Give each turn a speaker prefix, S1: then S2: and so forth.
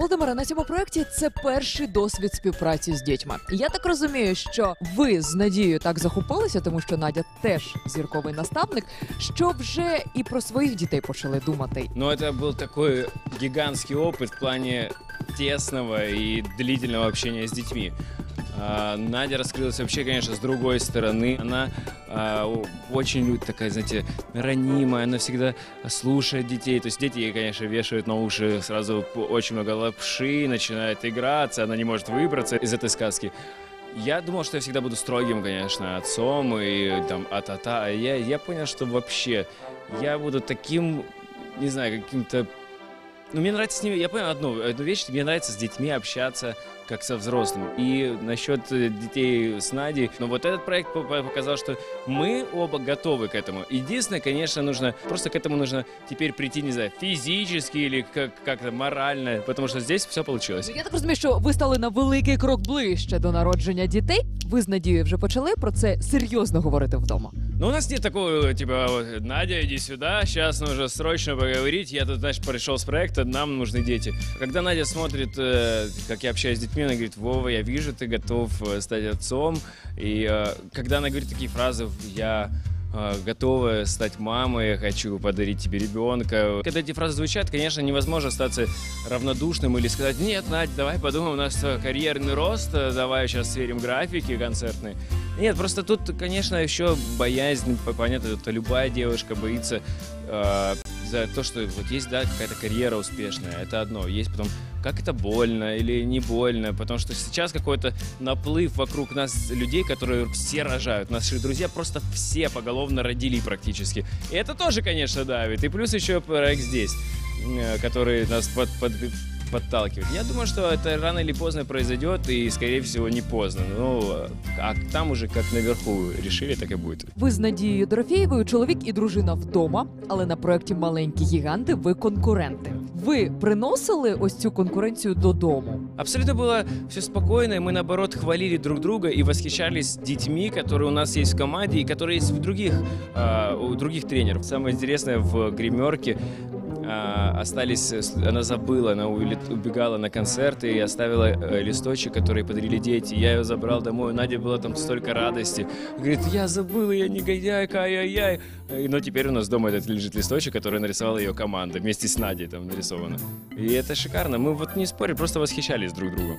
S1: Володимире, на цьому проєкті це перший досвід співпраці з дітьми. Я так розумію, що ви з Надією так захопилися, тому що Надя теж зірковий наставник, що вже і про своїх дітей почали думати.
S2: Но это был такой гигантский опыт в плане тесного и длительного общения с детьми. А, Надя раскрылась вообще, конечно, с другой стороны. Она а, очень такая, знаете, ранимая, она всегда слушает детей. То есть дети ей, конечно, вешают на уши сразу очень много лапши, начинает играться, она не может выбраться из этой сказки. Я думал, что я всегда буду строгим, конечно, отцом и там а-та-та. А я, я понял, что вообще я буду таким, не знаю, каким-то... Ну, мне нравится с ними... Я понял одну, одну вещь, мне нравится с детьми общаться как со взрослыми. И насчет э, детей с Надей, ну, вот этот проект по- по- показал, что мы оба готовы к этому. Единственное, конечно, нужно... Просто к этому нужно теперь прийти, не знаю, физически или как- как-то морально, потому что здесь все получилось.
S1: Я так розумію, що ви стали на великий крок ближче до народження дітей. Ви з Надією вже почали про це серйозно говорити вдома.
S2: Ну, у нас нет такого, типа, Надя, иди сюда, сейчас нужно срочно поговорить. Я тут, знаешь, пришел с проекта, нам нужны дети. Когда Надя смотрит, э, как я общаюсь с детьми, она говорит, Вова, я вижу, ты готов э, стать отцом. И э, когда она говорит такие фразы, я готова стать мамой, я хочу подарить тебе ребенка. Когда эти фразы звучат, конечно, невозможно остаться равнодушным или сказать, нет, Надь, давай подумаем, у нас карьерный рост, давай сейчас сверим графики концертные. Нет, просто тут, конечно, еще боязнь, по- понятно, это любая девушка боится э, за то, что вот есть, да, какая-то карьера успешная, это одно. Есть потом, как это больно или не больно, потому что сейчас какой-то наплыв вокруг нас людей, которые все рожают. Наши друзья просто все поголовно родили практически. И это тоже, конечно, давит. И плюс еще проект здесь, э, который нас под, под- подталкивает. Я думаю, что это рано или поздно произойдет, и, скорее всего, не поздно. Ну, а там уже как наверху решили, так и будет.
S1: Ви з Надією Дорофєєвою чоловік і дружина вдома, але на проєкті Маленькі гіганти ви конкуренти. Ви приносили ось цю конкуренцію додому.
S2: Абсолютно было все спокойно, и мы, наоборот, хвалили друг друга и восхищались детьми, которые у нас есть в команде и которые есть у других, а, у других тренеров. Самое интересное, в гримерке а, остались, э, она забыла, она убегала на концерт и оставила э, листочек, который подарили дети. Я ее забрал домой, у Нади было там столько радости. Говорит, я забыла, я негодяйка, ай-яй-яй. И, Но теперь у нас дома этот лежит листочек, который нарисовала ее команда, вместе с Надей там нарисовано. И это шикарно. Мы вот не спорили, просто восхищались друг другом.